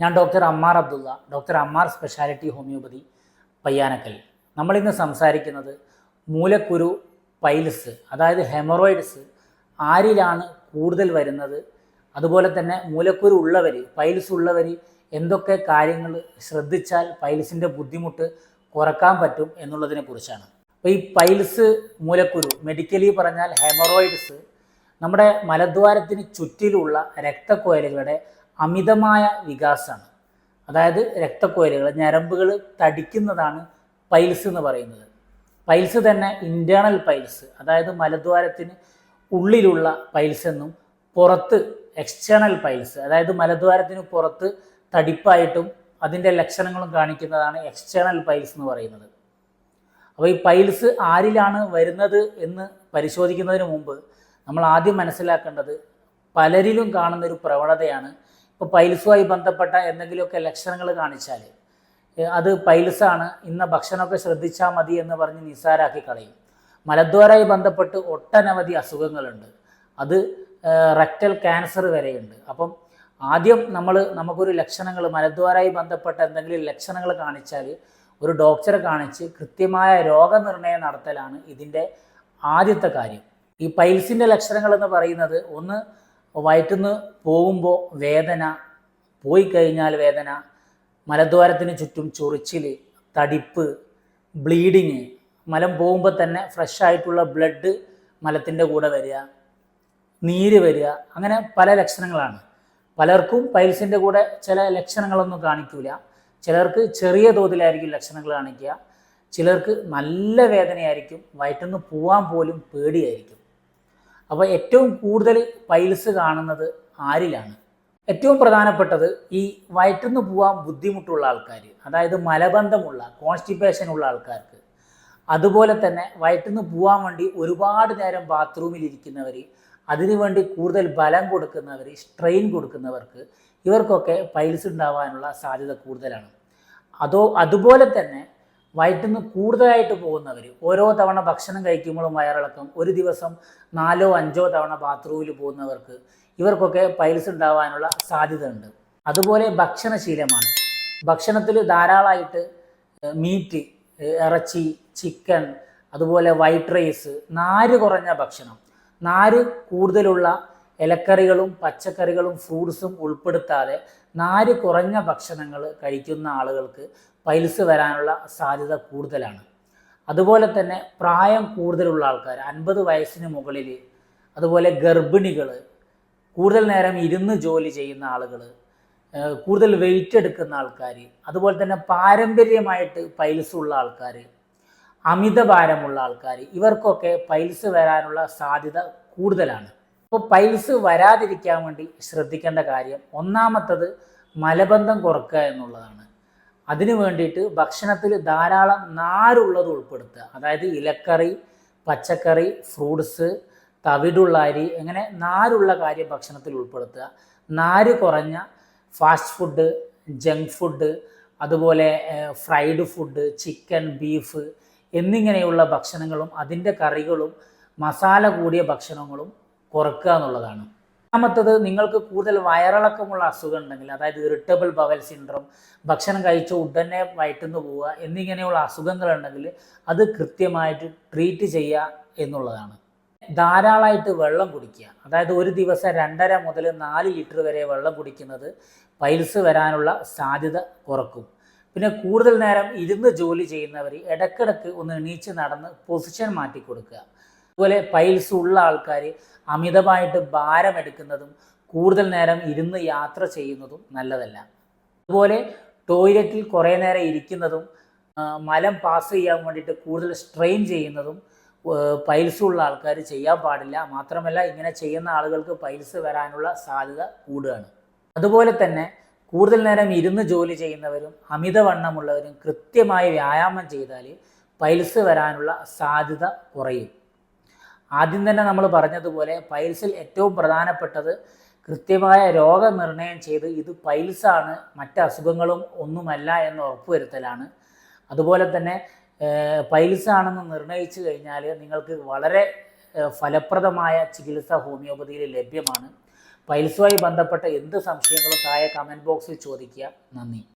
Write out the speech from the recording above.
ഞാൻ doctor Ammar Abdulla doctor Ammar speciality homoeopathy Payyanakkal. നമ്മളിന്ന് സംസാരിക്കുന്നത് മൂലക്കുരു പൈൽസ് അതായത് ഹെമറോയിഡ്സ് ആരിലാണ് കൂടുതൽ വരുന്നത്? അതുപോലെ തന്നെ മൂലക്കുരു ഉള്ളവർ പൈൽസ് ഉള്ളവർ എന്തൊക്കെ കാര്യങ്ങൾ ശ്രദ്ധിച്ചാൽ പൈൽസിന്റെ ബുദ്ധിമുട്ട് കുറയ്ക്കാൻ പറ്റും എന്നുള്ളതിനെ കുറിച്ചാണ്. അപ്പോൾ ഈ പൈൽസ് മൂലക്കുരു മെഡിക്കലി പറഞ്ഞാൽ ഹെമറോയിഡ്സ് നമ്മുടെ മലദ്വാരത്തിന് ചുറ്റിലുള്ള രക്തക്കോയലുകളുടെ അമിതമായ വികാസമാണ്. അതായത് രക്തക്കോയലുകൾ ഞരമ്പുകൾ തടിക്കുന്നതാണ് പൈൽസ് എന്ന് പറയുന്നത്. പൈൽസ് തന്നെ ഇന്റേർണൽ പൈൽസ് അതായത് മലദ്വാരത്തിന് ഉള്ളിലുള്ള പൈൽസ് എന്നും പുറത്ത് എക്സ്റ്റേണൽ പൈൽസ് അതായത് മലദ്വാരത്തിന് പുറത്ത് തടിപ്പായിട്ടും അതിന്റെ ലക്ഷണങ്ങളും കാണിക്കുന്നതാണ് എക്സ്റ്റേണൽ പൈൽസ് എന്ന് പറയുന്നത്. അപ്പോൾ ഈ പൈൽസ് ആരിലാണ് വരുന്നത് എന്ന് പരിശോധിക്കുന്നതിന് മുമ്പ് നമ്മൾ ആദ്യം മനസ്സിലാക്കേണ്ടത് പലരിലും കാണുന്നൊരു പ്രവണതയാണ് ഇപ്പോൾ പൈൽസുമായി ബന്ധപ്പെട്ട എന്തെങ്കിലുമൊക്കെ ലക്ഷണങ്ങൾ കാണിച്ചാൽ അത് പൈൽസാണ് ഇന്ന ഭക്ഷണമൊക്കെ ശ്രദ്ധിച്ചാൽ മതി എന്ന് പറഞ്ഞ് നിസ്സാരാക്കി കളയും. മലദ്വാരമായി ബന്ധപ്പെട്ട് ഒട്ടനവധി അസുഖങ്ങളുണ്ട്. അത് റെക്ടൽ ക്യാൻസർ വരെയുണ്ട്. അപ്പം ആദ്യം നമ്മൾ നമുക്കൊരു ലക്ഷണങ്ങൾ മലദ്വാരമായി ബന്ധപ്പെട്ട എന്തെങ്കിലും ലക്ഷണങ്ങൾ കാണിച്ചാൽ ഒരു ഡോക്ടറെ കാണിച്ച് കൃത്യമായ രോഗനിർണയം നടത്തലാണ് ഇതിന്റെ ആദ്യത്തെ കാര്യം. ഈ പൈൽസിന്റെ ലക്ഷണങ്ങൾ എന്ന് പറയുന്നത് ഒന്ന് വയറ്റുനിന്ന് പോകുമ്പോൾ വേദന പോയി കഴിഞ്ഞാൽ വേദന മലദ്വാരത്തിന് ചുറ്റും ചൊറിച്ചിൽ തടിപ്പ് ബ്ലീഡിങ് മലം പോകുമ്പോൾ തന്നെ ഫ്രഷ് ആയിട്ടുള്ള ബ്ലഡ് മലത്തിന്റെ കൂടെ വരിക നീര് വരിക അങ്ങനെ പല ലക്ഷണങ്ങളാണ്. പലർക്കും പൈൽസിന്റെ കൂടെ ചില ലക്ഷണങ്ങളൊന്നും കാണിക്കില്ല ചിലർക്ക് ചെറിയ തോതിലായിരിക്കും ലക്ഷണങ്ങൾ കാണിക്കുക. ചിലർക്ക് നല്ല വേദനയായിരിക്കും. വയറ്റിൽ നിന്ന് പോവാൻ പോലും പേടിയായിരിക്കും. അപ്പോൾ ഏറ്റവും കൂടുതൽ പൈൽസ് കാണുന്നത് ആരിലാണ്? ഏറ്റവും പ്രധാനപ്പെട്ടത് ഈ വയറ്റിന്ന് പോകാൻ ബുദ്ധിമുട്ടുള്ള ആൾക്കാർ അതായത് മലബന്ധമുള്ള കോൺസ്റ്റിപ്പേഷൻ ഉള്ള ആൾക്കാർക്ക്. അതുപോലെ തന്നെ വയറ്റിന്ന് പോകാൻ വേണ്ടി ഒരുപാട് നേരം ബാത്റൂമിൽ ഇരിക്കുന്നവർ അതിനുവേണ്ടി കൂടുതൽ ബലം കൊടുക്കുന്നവർ സ്ട്രെയിൻ കൊടുക്കുന്നവർക്ക് ഇവർക്കൊക്കെ പൈൽസ് ഉണ്ടാവാനുള്ള സാധ്യത കൂടുതലാണ്. അതോ അതുപോലെ തന്നെ വയറ്റുനിന്ന് കൂടുതലായിട്ട് പോകുന്നവർ ഓരോ തവണ ഭക്ഷണം കഴിക്കുമ്പോഴും വയറിളക്കം ഒരു ദിവസം നാലോ അഞ്ചോ തവണ ബാത്റൂമിൽ പോകുന്നവർക്ക് ഇവർക്കൊക്കെ പൈൽസ് ഉണ്ടാവാനുള്ള സാധ്യത ഉണ്ട് അതുപോലെ ഭക്ഷണശീലമാണ്. ഭക്ഷണത്തിൽ ധാരാളമായിട്ട് മീറ്റ് ഇറച്ചി ചിക്കൻ അതുപോലെ വൈറ്റ് റൈസ് നാര് കുറഞ്ഞ ഭക്ഷണം നാര് കൂടുതലുള്ള ഇലക്കറികളും പച്ചക്കറികളും ഫ്രൂട്ട്സും ഉൾപ്പെടുത്താതെ നാര് കുറഞ്ഞ ഭക്ഷണങ്ങൾ കഴിക്കുന്ന ആളുകൾക്ക് പൈൽസ് വരാനുള്ള സാധ്യത കൂടുതലാണ്. അതുപോലെ തന്നെ പ്രായം കൂടുതലുള്ള ആൾക്കാർ അൻപത് വയസ്സിന് മുകളിൽ അതുപോലെ ഗർഭിണികൾ കൂടുതൽ നേരം ഇരുന്ന് ജോലി ചെയ്യുന്ന ആളുകൾ കൂടുതൽ വെയിറ്റ് എടുക്കുന്ന ആൾക്കാർ അതുപോലെ തന്നെ പാരമ്പര്യമായിട്ട് പൈൽസ് ഉള്ള ആൾക്കാർ അമിതഭാരമുള്ള ആൾക്കാർ ഇവർക്കൊക്കെ പൈൽസ് വരാനുള്ള സാധ്യത കൂടുതലാണ്. അപ്പോൾ പൈൽസ് വരാതിരിക്കാൻ വേണ്ടി ശ്രദ്ധിക്കേണ്ട കാര്യം ഒന്നാമത്തത് മലബന്ധം കുറക്കുക എന്നുള്ളതാണ്. അതിനു വേണ്ടിയിട്ട് ഭക്ഷണത്തിൽ ധാരാളം നാരുള്ളത് ഉൾപ്പെടുത്തുക. അതായത് ഇലക്കറി പച്ചക്കറി ഫ്രൂട്ട്സ് തവിടുള്ള അരി അങ്ങനെ നാരുള്ള കാര്യം ഭക്ഷണത്തിൽ ഉൾപ്പെടുത്തുക. നാര് കുറഞ്ഞ ഫാസ്റ്റ് ഫുഡ് ജങ്ക് ഫുഡ് അതുപോലെ ഫ്രൈഡ് ഫുഡ് ചിക്കൻ ബീഫ് എന്നിങ്ങനെയുള്ള ഭക്ഷണങ്ങളും അതിന്റെ കറികളും മസാല കൂടിയ ഭക്ഷണങ്ങളും കുറക്കുക എന്നുള്ളതാണ്. രണ്ടാമത്തത് നിങ്ങൾക്ക് കൂടുതൽ വയറിളക്കമുള്ള അസുഖം ഉണ്ടെങ്കിൽ അതായത് ഇറിറ്റബിൾ ബവൽ സിൻഡ്രോം ഭക്ഷണം കഴിച്ച ഉടനെ വയറ്റുന്നു പോവുക എന്നിങ്ങനെയുള്ള അസുഖങ്ങളുണ്ടെങ്കിൽ അത് കൃത്യമായിട്ട് ട്രീറ്റ് ചെയ്യുക എന്നുള്ളതാണ്. ധാരാളമായിട്ട് വെള്ളം കുടിക്കുക. അതായത് ഒരു ദിവസം രണ്ടര മുതൽ നാല് ലിറ്റർ വരെ വെള്ളം കുടിക്കുന്നത് പൈൽസ് വരാനുള്ള സാധ്യത കുറക്കും. പിന്നെ കൂടുതൽ നേരം ഇരുന്ന് ജോലി ചെയ്യുന്നവർ ഇടക്കിടക്ക് ഒന്ന് എണീച്ച് നടന്ന് പൊസിഷൻ മാറ്റി കൊടുക്കുക. അതുപോലെ പൈൽസ് ഉള്ള ആൾക്കാർ അമിതമായിട്ട് ഭാരമെടുക്കുന്നതും കൂടുതൽ നേരം ഇരുന്ന് യാത്ര ചെയ്യുന്നതും നല്ലതല്ല. അതുപോലെ ടോയ്ലറ്റിൽ കുറേ നേരം ഇരിക്കുന്നതും മലം പാസ് ചെയ്യാൻ വേണ്ടിയിട്ട് കൂടുതൽ സ്ട്രെയിൻ ചെയ്യുന്നതും പൈൽസ് ഉള്ള ആൾക്കാർ ചെയ്യാൻ പാടില്ല. മാത്രമല്ല ഇങ്ങനെ ചെയ്യുന്ന ആളുകൾക്ക് പൈൽസ് വരാനുള്ള സാധ്യത കൂടുകയാണ്. അതുപോലെ തന്നെ കൂടുതൽ നേരം ഇരുന്ന് ജോലി ചെയ്യുന്നവരും അമിതവണ്ണമുള്ളവരും കൃത്യമായി വ്യായാമം ചെയ്താൽ പൈൽസ് വരാനുള്ള സാധ്യത കുറയും. ആദ്യം തന്നെ നമ്മൾ പറഞ്ഞതുപോലെ പൈൽസിൽ ഏറ്റവും പ്രധാനപ്പെട്ടത് കൃത്യമായ രോഗനിർണയം ചെയ്ത് ഇത് പൈൽസാണ് മറ്റ് അസുഖങ്ങളും ഒന്നുമല്ല എന്ന് ഉറപ്പുവരുത്തലാണ്. അതുപോലെ തന്നെ പൈൽസ് ആണെന്ന് നിർണയിച്ചു കഴിഞ്ഞാൽ നിങ്ങൾക്ക് വളരെ ഫലപ്രദമായ ചികിത്സ ഹോമിയോപ്പതിയിൽ ലഭ്യമാണ്. പൈൽസുമായി ബന്ധപ്പെട്ട എന്ത് സംശയങ്ങളും താഴെ കമന്റ് ബോക്സിൽ ചോദിക്കുക. നന്ദി.